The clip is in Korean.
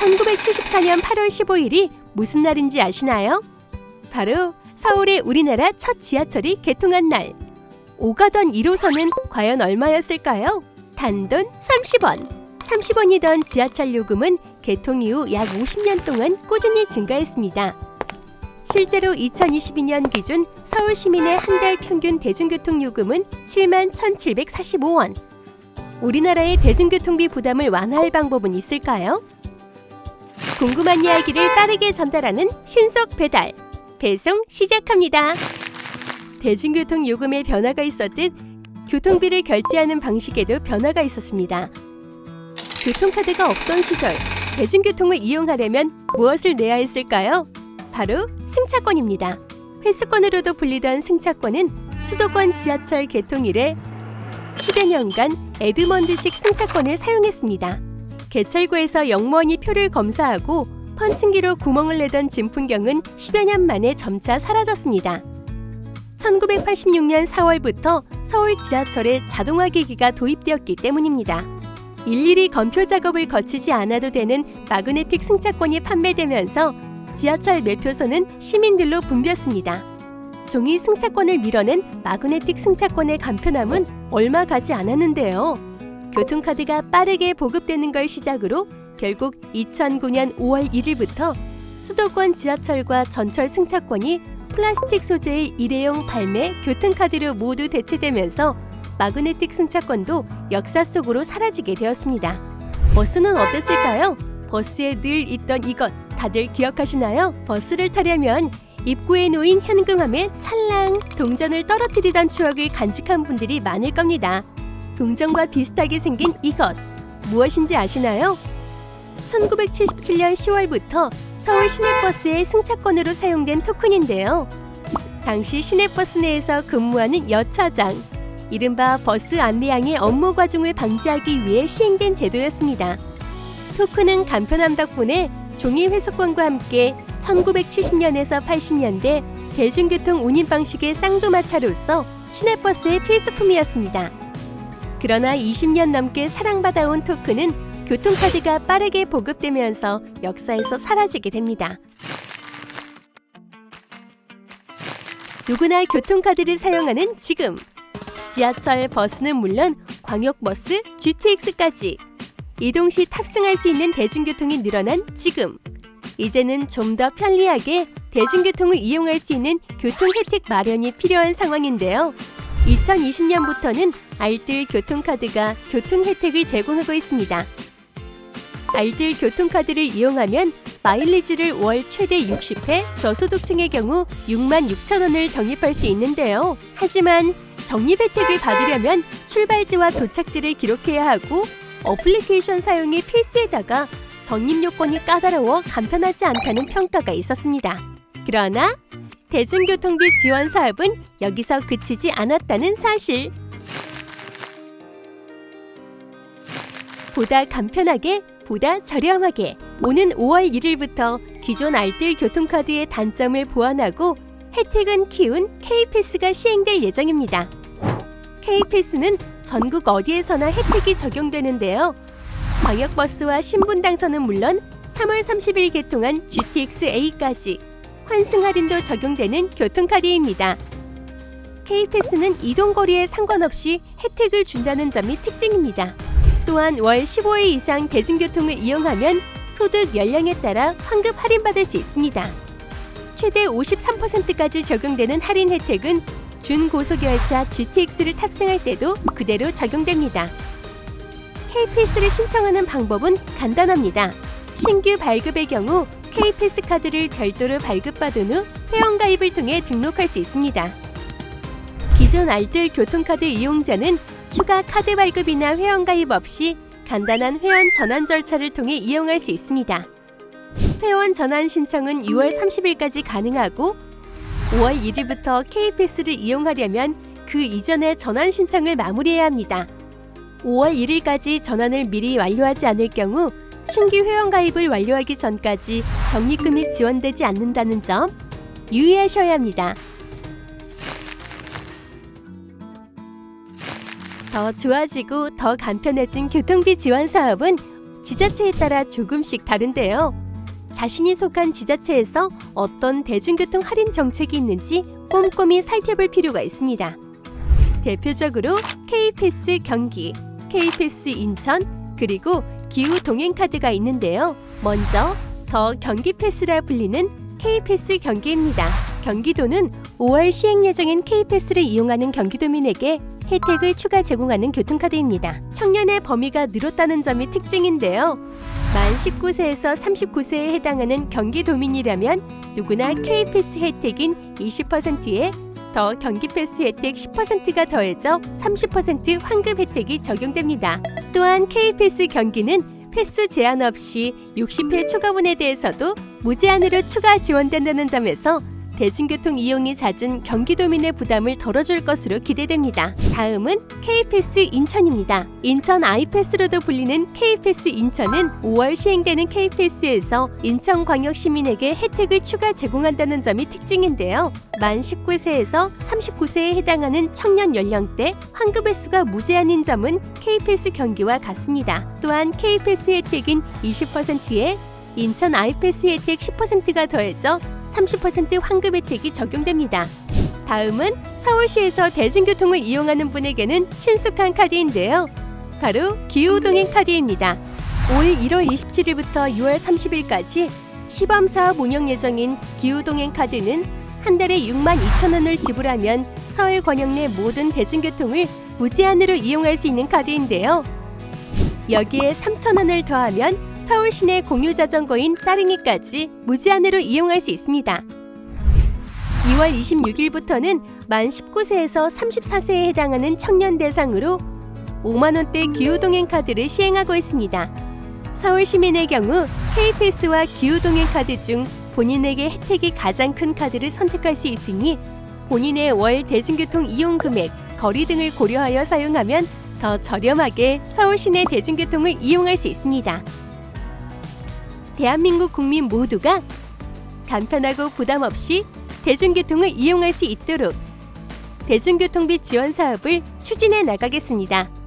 1974년 8월 15일이 무슨 날인지 아시나요? 바로 서울의 우리나라 첫 지하철이 개통한 날. 오가던 1호선은 과연 얼마였을까요? 단돈 30원. 30원이던 지하철 요금은 개통 이후 약 50년 동안 꾸준히 증가했습니다. 실제로 2022년 기준 서울 시민의 한 달 평균 대중교통 요금은 7만 1,745원. 우리나라의 대중교통비 부담을 완화할 방법은 있을까요? 궁금한 이야기를 빠르게 전달하는 신속 배달. 배송 시작합니다. 대중교통 요금에 변화가 있었듯 교통비를 결제하는 방식에도 변화가 있었습니다. 교통카드가 없던 시절 대중교통을 이용하려면 무엇을 내야 했을까요? 바로 승차권입니다. 회수권으로도 불리던 승차권은 수도권 지하철 개통 이래 10여 년간 에드먼드식 승차권을 사용했습니다. 개찰구에서 영무원이 표를 검사하고 펀칭기로 구멍을 내던 진풍경은 10여 년 만에 점차 사라졌습니다. 1986년 4월부터 서울 지하철에 자동화 기기가 도입되었기 때문입니다. 일일이 검표 작업을 거치지 않아도 되는 마그네틱 승차권이 판매되면서 지하철 매표소는 시민들로 붐볐습니다. 종이 승차권을 밀어낸 마그네틱 승차권의 간편함은 얼마 가지 않았는데요. 교통카드가 빠르게 보급되는 걸 시작으로 결국 2009년 5월 1일부터 수도권 지하철과 전철 승차권이 플라스틱 소재의 일회용 발매 교통카드로 모두 대체되면서 마그네틱 승차권도 역사 속으로 사라지게 되었습니다. 버스는 어땠을까요? 버스에 늘 있던 이것 다들 기억하시나요? 버스를 타려면 입구에 놓인 현금함에 찰랑 동전을 떨어뜨리던 추억을 간직한 분들이 많을 겁니다. 동전과 비슷하게 생긴 이것 무엇인지 아시나요? 1977년 10월부터 서울 시내버스의 승차권으로 사용된 토큰인데요. 당시 시내버스 내에서 근무하는 여차장, 이른바 버스 안내양의 업무 과중을 방지하기 위해 시행된 제도였습니다. 토큰은 간편함 덕분에 종이 회수권과 함께 1970년에서 80년대 대중교통 운임 방식의 쌍두마차로서 시내버스의 필수품이었습니다. 그러나 20년 넘게 사랑받아온 토큰은 교통카드가 빠르게 보급되면서 역사에서 사라지게 됩니다. 누구나 교통카드를 사용하는 지금 지하철, 버스는 물론 광역버스, GTX까지 이동 시 탑승할 수 있는 대중교통이 늘어난 지금 이제는 좀 더 편리하게 대중교통을 이용할 수 있는 교통 혜택 마련이 필요한 상황인데요. 2020년부터는 알뜰 교통카드가 교통 혜택을 제공하고 있습니다. 알뜰 교통카드를 이용하면 마일리지를 월 최대 60회, 저소득층의 경우 6만 6천 원을 적립할 수 있는데요. 하지만 적립 혜택을 받으려면 출발지와 도착지를 기록해야 하고 어플리케이션 사용이 필수에다가 적립 요건이 까다로워 간편하지 않다는 평가가 있었습니다. 그러나 대중교통비 지원 사업은 여기서 그치지 않았다는 사실. 보다 간편하게, 보다 저렴하게 오는 5월 1일부터 기존 알뜰 교통카드의 단점을 보완하고 혜택은 키운 K패스가 시행될 예정입니다. K패스는 전국 어디에서나 혜택이 적용되는데요. 광역버스와 신분당선은 물론 3월 30일 개통한 GTX-A까지 환승 할인도 적용되는 교통카드입니다. K패스는 이동거리에 상관없이 혜택을 준다는 점이 특징입니다. 또한 월 15회 이상 대중교통을 이용하면 소득 연령에 따라 환급 할인받을 수 있습니다. 최대 53%까지 적용되는 할인 혜택은 준고속열차 GTX를 탑승할 때도 그대로 적용됩니다. K패스를 신청하는 방법은 간단합니다. 신규 발급의 경우 K패스 카드를 별도로 발급받은 후 회원가입을 통해 등록할 수 있습니다. 기존 알뜰 교통카드 이용자는 추가 카드 발급이나 회원가입 없이 간단한 회원 전환 절차를 통해 이용할 수 있습니다. 회원 전환 신청은 6월 30일까지 가능하고 5월 1일부터 K패스를 이용하려면 그 이전에 전환 신청을 마무리해야 합니다. 5월 1일까지 전환을 미리 완료하지 않을 경우 신규 회원 가입을 완료하기 전까지 적립금이 지원되지 않는다는 점 유의하셔야 합니다. 더 좋아지고 더 간편해진 교통비 지원 사업은 지자체에 따라 조금씩 다른데요. 자신이 속한 지자체에서 어떤 대중교통 할인 정책이 있는지 꼼꼼히 살펴볼 필요가 있습니다. 대표적으로 K패스 경기, K패스 인천, 그리고 기후 동행 카드가 있는데요. 먼저 더 경기 패스라 불리는 K패스 경기입니다. 경기도는 5월 시행 예정인 K패스를 이용하는 경기도민에게 혜택을 추가 제공하는 교통카드입니다. 청년의 범위가 늘었다는 점이 특징인데요. 만 19세에서 39세에 해당하는 경기도민이라면 누구나 K패스 혜택인 20%에 더 경기 패스 혜택 10%가 더해져 30% 환급 혜택이 적용됩니다. 또한 K패스 경기는 패스 제한 없이 60회 초과분에 대해서도 무제한으로 추가 지원된다는 점에서 대중교통 이용이 잦은 경기도민의 부담을 덜어줄 것으로 기대됩니다. 다음은 K패스 인천입니다. 인천 아이패스로도 불리는 K패스 인천은 5월 시행되는 K패스에서 인천광역 시민에게 혜택을 추가 제공한다는 점이 특징인데요. 만 19세에서 39세에 해당하는 청년 연령대 환급 횟수가 무제한인 점은 K패스 경기와 같습니다. 또한 K패스 혜택인 20%에 인천 아이패스 혜택 10%가 더해져 30% 환급 혜택이 적용됩니다. 다음은 서울시에서 대중교통을 이용하는 분에게는 친숙한 카드인데요. 바로 기후동행 카드입니다. 올 1월 27일부터 6월 30일까지 시범 사업 운영 예정인 기후동행 카드는 한 달에 6만 2천 원을 지불하면 서울 권역 내 모든 대중교통을 무제한으로 이용할 수 있는 카드인데요. 여기에 3천 원을 더하면 서울 시내 공유 자전거인 따릉이까지 무제한으로 이용할 수 있습니다. 2월 26일부터는 만 19세에서 34세에 해당하는 청년 대상으로 5만 원대 기후동행 카드를 시행하고 있습니다. 서울 시민의 경우 K패스와 기후동행 카드 중 본인에게 혜택이 가장 큰 카드를 선택할 수 있으니 본인의 월 대중교통 이용 금액, 거리 등을 고려하여 사용하면 더 저렴하게 서울 시내 대중교통을 이용할 수 있습니다. 대한민국 국민 모두가 간편하고 부담 없이 대중교통을 이용할 수 있도록 대중교통비 지원 사업을 추진해 나가겠습니다.